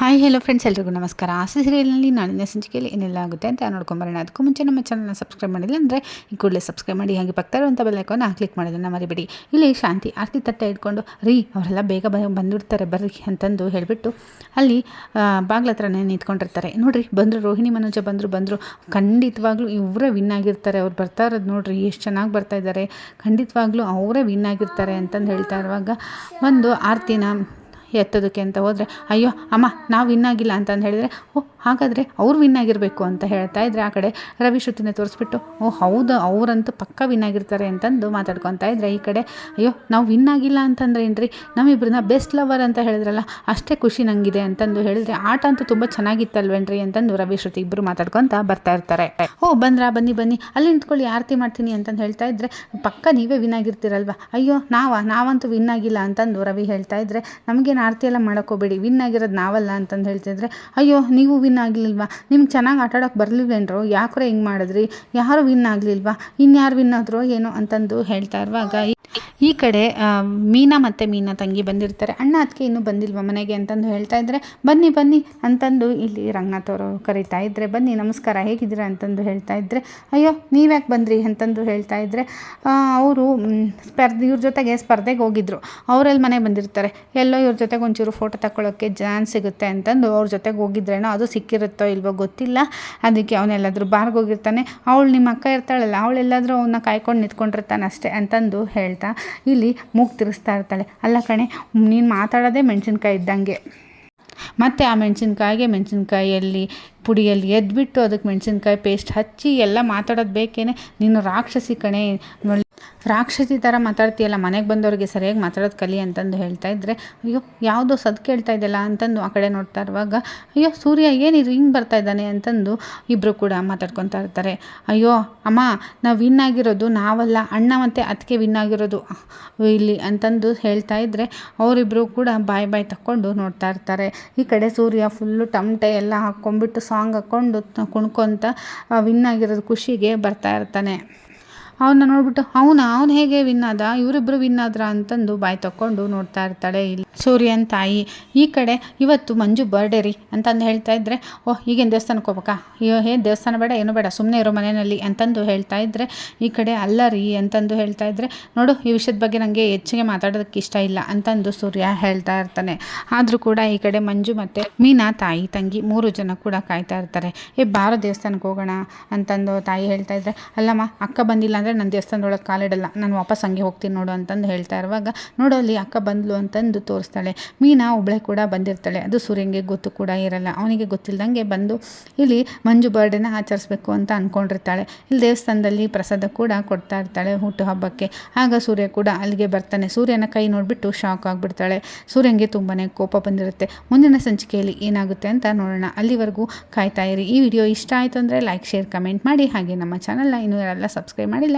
Hi hello friends ಎಲ್ರಿಗೂ ನಮಸ್ಕಾರ. ಆಸೆ ಸೀರಿಯಲ್ನಲ್ಲಿ ನಾಳಿನ ಸಂಚಿಕೆಯಲ್ಲಿ ಏನೆಲ್ಲ ಆಗುತ್ತೆ ಅಂತ ನೋಡ್ಕೊಂಬರೋಣ ಅದಕ್ಕೂ ಮುಂಚೆ ನಮ್ಮ ಚಾನಲ್ನ ಸಬ್ಸ್ಕ್ರೈಬ್ ಮಾಡಿಲ್ಲ ಅಂದರೆ ಈ ಕೂಡಲೇ ಸಬ್ಸ್ಕ್ರೈಬ್ ಮಾಡಿ, ಹಾಗೆ ಪಕ್ಕದ ಇರುವಂಥ ಬೆಲ್ಲೈಕನ್ನ ಕ್ಲಿಕ್ ಮಾಡೋದನ್ನು ಮರಿಬೇಡಿ. ಇಲ್ಲಿ ಶಾಂತಿ, ಆರತಿ ತಟ್ಟೆ ಇಟ್ಕೊಂಡು, ರೀ, ಅವರೆಲ್ಲ ಬೇಗ ಬಂದುಬಿಡ್ತಾರೆ, ಬರ್ರಿ ಅಂತಂದು ಹೇಳಿಬಿಟ್ಟು ಅಲ್ಲಿ ಬಾಗ್ಲ ಹತ್ರನೇ ನಿಂತ್ಕೊಂಡಿರ್ತಾರೆ. ನೋಡಿರಿ, ಬಂದರು ರೋಹಿಣಿ, ಮನೋಜ ಬಂದರು ಬಂದರು. ಖಂಡಿತವಾಗ್ಲೂ ಇವರೇ ವಿನ್ ಆಗಿರ್ತಾರೆ. ಅವ್ರು ಬರ್ತಾ ಇರೋದು ನೋಡಿರಿ, ಎಷ್ಟು ಚೆನ್ನಾಗಿ ಬರ್ತಾ ಇದ್ದಾರೆ. ಖಂಡಿತವಾಗ್ಲೂ ಅವರೇ ವಿನ್ ಆಗಿರ್ತಾರೆ ಅಂತಂದು ಹೇಳ್ತಾ ಇರುವಾಗ ಒಂದು ಆರತಿನ ಎತ್ತೋದಕ್ಕೆ ಅಂತ ಹೋದರೆ ಅಯ್ಯೋ ಅಮ್ಮ ನಾವು ಇನ್ನಾಗಿಲ್ಲ ಅಂತಂದು ಹೇಳಿದರೆ ಓ ಹಾಗಾದರೆ ಅವ್ರು ವಿನ್ ಆಗಿರಬೇಕು ಅಂತ ಹೇಳ್ತಾ ಇದ್ರೆ ಆ ಕಡೆ ರವಿ ಶ್ರುತಿನೇ ತೋರಿಸ್ಬಿಟ್ಟು, ಓ, ಹೌದು, ಅವರಂತೂ ಪಕ್ಕ ವಿನ್ ಆಗಿರ್ತಾರೆ ಅಂತಂದು ಮಾತಾಡ್ಕೊತಾ ಇದ್ರೆ ಈ ಕಡೆ, ಅಯ್ಯೋ, ನಾವು ವಿನ್ ಆಗಿಲ್ಲ ಅಂತಂದ್ರೆ ಏನ್ರಿ? ನಮ್ಮಿಬ್ಬರನ್ನ ಬೆಸ್ಟ್ ಲವರ್ ಅಂತ ಹೇಳಿದ್ರಲ್ಲ, ಅಷ್ಟೇ ಖುಷಿ ನನಗಿದೆ ಅಂತಂದು ಹೇಳಿದ್ರೆ, ಆಟ ಅಂತೂ ತುಂಬ ಚೆನ್ನಾಗಿತ್ತಲ್ವೇನ್ರಿ? ಅಂತಂದು ರವಿ ಶೃತಿ ಇಬ್ಬರು ಮಾತಾಡ್ಕೊತ ಬರ್ತಾ ಇರ್ತಾರೆ. ಓ, ಬಂದ್ರಾ, ಬನ್ನಿ ಬನ್ನಿ, ಅಲ್ಲಿ ನಿಂತ್ಕೊಳ್ಳಿ, ಆರತಿ ಮಾಡ್ತೀನಿ ಅಂತಂದು ಹೇಳ್ತಾ ಇದ್ರೆ, ಪಕ್ಕ ನೀವೇ ವಿನ್ ಆಗಿರ್ತೀರಲ್ವ? ಅಯ್ಯೋ, ನಾವ? ನಾವಂತೂ ವಿನ್ ಆಗಿಲ್ಲ ಅಂತಂದು ರವಿ ಹೇಳ್ತಾ ಇದ್ರೆ, ನಮಗೇನು ಆರತಿ ಎಲ್ಲ ಮಾಡೋಕ್ಕೋಬೇಡಿ ವಿನ್ ಆಗಿರೋದು ನಾವಲ್ಲ ಅಂತಂದು ಹೇಳ್ತಿದ್ರೆ, ಅಯ್ಯೋ, ನೀವು ವಿನ್ ಆಗಲಿಲ್ವಾ? ನಿಮ್ಗೆ ಚೆನ್ನಾಗಿ ಆಟ ಆಡೋಕೆ ಬರಲಿಲ್ವೇನ್ರೋ? ಯಾಕ್ರೆ ಹಿಂಗೆ ಮಾಡಿದ್ರಿ? ಯಾರು ವಿನ್ ಆಗಲಿಲ್ವಾ? ಇನ್ಯಾರು ವಿನ್ ಆದ್ರೋ ಏನೋ ಅಂತಂದು ಹೇಳ್ತಾ ಇರುವಾಗ ಈ ಕಡೆ ಮೀನಾ ಮತ್ತು ಮೀನಾ ತಂಗಿ ಬಂದಿರ್ತಾರೆ. ಅಣ್ಣ ಅದಕ್ಕೆ ಇನ್ನೂ ಬಂದಿಲ್ವ ಮನೆಗೆ ಅಂತಂದು ಹೇಳ್ತಾ ಇದ್ದರೆ ಬನ್ನಿ ಬನ್ನಿ ಅಂತಂದು ಇಲ್ಲಿ ರಂಗನಾಥ್ ಅವರು ಕರಿತಾ ಇದ್ದರೆ ಬನ್ನಿ, ನಮಸ್ಕಾರ, ಹೇಗಿದ್ದೀರಾ ಅಂತಂದು ಹೇಳ್ತಾ ಇದ್ದರೆ ಅಯ್ಯೋ, ನೀವ್ಯಾಕೆ ಬಂದ್ರಿ ಅಂತಂದು ಹೇಳ್ತಾ ಇದ್ದರೆ ಅವರು ಸ್ಪರ್ಧೆ, ಇವ್ರ ಜೊತೆಗೆ ಸ್ಪರ್ಧೆಗೆ ಹೋಗಿದ್ರು. ಅವರಲ್ಲಿ ಮನೆ ಬಂದಿರ್ತಾರೆ. ಎಲ್ಲೋ ಇವ್ರ ಜೊತೆಗೆ ಒಂಚೂರು ಫೋಟೋ ತಗೊಳ್ಳೋಕ್ಕೆ ಚಾನ್ಸ್ ಸಿಗುತ್ತೆ ಅಂತಂದು ಅವ್ರ ಜೊತೆಗೆ ಹೋಗಿದ್ರೇನೋ ಅದು ಸಿಕ್ಕಿರುತ್ತೋ ಇಲ್ವೋ ಗೊತ್ತಿಲ್ಲ. ಅದಕ್ಕೆ ಅವನೆಲ್ಲಾದರೂ ಬಾರ್ಗೆ ಹೋಗಿರ್ತಾನೆ. ಅವಳು ನಿಮ್ಮ ಅಕ್ಕ ಇರ್ತಾಳಲ್ಲ, ಅವಳೆಲ್ಲಾದರೂ ಅವನ್ನ ಕಾಯ್ಕೊಂಡು ನಿಂತ್ಕೊಂಡಿರ್ತಾನೆ ಅಷ್ಟೇ ಅಂತಂದು ಹೇಳ್ತಾ ಇಲ್ಲಿ ಮೂಗು ತಿರ್ಸ್ತಾ ಇರ್ತಾಳೆ. ಅಲ್ಲ ಕಣೆ, ನೀನು ಮಾತಾಡೋದೇ ಮೆಣಸಿನ್ಕಾಯಿ ಇದ್ದಂಗೆ. ಮತ್ತು ಆ ಮೆಣಸಿನ್ಕಾಯಿಗೆ ಮೆಣಸಿನ್ಕಾಯಿಯಲ್ಲಿ, ಪುಡಿಯಲ್ಲಿ ಎದ್ದುಬಿಟ್ಟು ಅದಕ್ಕೆ ಮೆಣಸಿನ್ಕಾಯಿ ಪೇಸ್ಟ್ ಹಚ್ಚಿ ಎಲ್ಲ ಮಾತಾಡೋದು ಬೇಕೇನೆ? ನೀನು ರಾಕ್ಷಸಿ ಕಣೆ. ರಾಕ್ಷಸಿ ಥರ ಮಾತಾಡ್ತೀಯಲ್ಲ ಮನೆಗೆ ಬಂದವ್ರಿಗೆ ಸರಿಯಾಗಿ ಮಾತಾಡೋದು ಕಲಿ ಅಂತಂದು ಹೇಳ್ತಾ ಇದ್ದರೆ ಅಯ್ಯೋ, ಯಾವುದೋ ಸದ್ ಕೇಳ್ತಾ ಇದೆಯಲ್ಲ ಅಂತಂದು ಆ ಕಡೆ ನೋಡ್ತಾ ಇರುವಾಗ, ಅಯ್ಯೋ, ಸೂರ್ಯ ಏನಿದು, ಹಿಂಗೆ ಬರ್ತಾ ಇದ್ದಾನೆ ಅಂತಂದು ಇಬ್ಬರು ಕೂಡ ಮಾತಾಡ್ಕೊತಾ ಇರ್ತಾರೆ. ಅಯ್ಯೋ, ಅಮ್ಮ, ನಾವು ವಿನ್ ಆಗಿರೋದು ನಾವಲ್ಲ, ಅಣ್ಣ ಮತ್ತು ಅದಕ್ಕೆ ವಿನ್ ಆಗಿರೋದು ಇಲ್ಲಿ ಅಂತಂದು ಹೇಳ್ತಾ ಇದ್ದರೆ ಅವರಿಬ್ಬರು ಕೂಡ ಬಾಯ್ ಬಾಯ್ ತಕ್ಕೊಂಡು ನೋಡ್ತಾ ಇರ್ತಾರೆ. ಈ ಕಡೆ ಸೂರ್ಯ ಫುಲ್ಲು ಟಮಟೆ ಎಲ್ಲ ಹಾಕ್ಕೊಂಡ್ಬಿಟ್ಟು ಸಾಂಗ್ ಹಾಕ್ಕೊಂಡು ಕುಣ್ಕೊತ ವಿನ್ ಆಗಿರೋದು ಖುಷಿಗೆ ಬರ್ತಾ ಇರ್ತಾನೆ. ಅವನ್ನ ನೋಡ್ಬಿಟ್ಟು, ಅವನ, ಅವ್ನು ಹೇಗೆ ವಿನ್ ಆದ? ಇವರಿಬ್ಬರು ವಿನ್ ಆದ್ರ? ಅಂತಂದು ಬಾಯಿ ತಕ್ಕೊಂಡು ನೋಡ್ತಾ ಇರ್ತಾಳೆ ಇಲ್ಲಿ. ಸೂರ್ಯನ್ ತಾಯಿ, ಈ ಕಡೆ ಇವತ್ತು ಮಂಜು ಬರ್ಡೇ ರೀ, ಅಂತಂದು ಹೇಳ್ತಾ ಇದ್ರೆ ಓಹ್ ಈಗೇನು ದೇವಸ್ಥಾನಕ್ಕೆ ಹೋಗ್ಬೇಕಾ? ಏನು ದೇವಸ್ಥಾನ ಬೇಡ, ಏನು ಬೇಡ ಸುಮ್ಮನೆ ಇರೋ ಮನೆಯಲ್ಲಿ, ಅಂತಂದು ಹೇಳ್ತಾ ಇದ್ರೆ, ಈ ಕಡೆ ಅಲ್ಲ ರೀ, ಅಂತಂದು ಹೇಳ್ತಾ ಇದ್ರೆ, ನೋಡು, ಈ ವಿಷಯದ ಬಗ್ಗೆ ನನಗೆ ಹೆಚ್ಚಿಗೆ ಮಾತಾಡೋದಕ್ಕೆ ಇಷ್ಟ ಇಲ್ಲ, ಅಂತಂದು ಸೂರ್ಯ ಹೇಳ್ತಾ ಇರ್ತಾನೆ. ಆದರೂ ಕೂಡ ಈ ಕಡೆ ಮಂಜು ಮತ್ತು ಮೀನಾ ತಾಯಿ, ತಂಗಿ ಮೂರು ಜನ ಕೂಡ ಕಾಯ್ತಾ ಇರ್ತಾರೆ. ಏ, ಬಾರೋ ದೇವಸ್ಥಾನಕ್ಕೆ ಹೋಗೋಣ, ಅಂತಂದು ತಾಯಿ ಹೇಳ್ತಾ ಇದ್ರೆ, ಅಲ್ಲಮ್ಮ, ಅಕ್ಕ ಬಂದಿಲ್ಲ ಅಂದರೆ ನಾನು ದೇವಸ್ಥಾನದೊಳಗೆ ಕಾಲಿಡಲ್ಲ ನಾನು ವಾಪಸ್ ಹಂಗೆ ಹೋಗ್ತೀನಿ ನೋಡು ಅಂತಂದು ಹೇಳ್ತಾ ಇರುವಾಗ, ನೋಡು ಅಲ್ಲಿ ಅಕ್ಕ ಬಂದ್ಲು ಅಂತಂದು ತೋರಿಸ್ತಾಳೆ. ಮೀನಾ ಒಬ್ಬಳೆ ಕೂಡ ಬಂದಿರ್ತಾಳೆ. ಅದು ಸೂರ್ಯಂಗೆ ಗೊತ್ತು ಕೂಡ ಇರಲ್ಲ. ಅವನಿಗೆ ಗೊತ್ತಿಲ್ಲದಂಗೆ ಬಂದು ಇಲ್ಲಿ ಮಂಜು ಬರ್ಡೇನ ಆಚರಿಸ್ಬೇಕು ಅಂತ ಅಂದ್ಕೊಂಡಿರ್ತಾಳೆ ಇಲ್ಲಿ ದೇವಸ್ಥಾನದಲ್ಲಿ ಪ್ರಸಾದ ಕೂಡ ಕೊಡ್ತಾ ಇರ್ತಾಳೆ ಹುಟ್ಟುಹಬ್ಬಕ್ಕೆ ಆಗ ಸೂರ್ಯ ಕೂಡ ಅಲ್ಲಿಗೆ ಬರ್ತಾನೆ. ಸೂರ್ಯನ ಕೈ ನೋಡಿಬಿಟ್ಟು ಶಾಕ್ ಆಗಿಬಿಡ್ತಾಳೆ. ಸೂರ್ಯಂಗೆ ತುಂಬಾ ಕೋಪ ಬಂದಿರುತ್ತೆ. ಮುಂದಿನ ಸಂಚಿಕೆಯಲ್ಲಿ ಏನಾಗುತ್ತೆ ಅಂತ ನೋಡೋಣ. ಅಲ್ಲಿವರೆಗೂ ಕಾಯ್ತಾ ಇರಿ. ಈ ವಿಡಿಯೋ ಇಷ್ಟ ಆಯಿತು ಅಂದರೆ ಲೈಕ್ ಶೇರ್ ಕಮೆಂಟ್ ಮಾಡಿ. ಹಾಗೆ ನಮ್ಮ ಚಾನಲ್ನ ಇನ್ನೂ ಯಾರೆಲ್ಲ ಸಬ್ಸ್ಕ್ರೈಬ್ ಮಾಡಿಲ್ಲ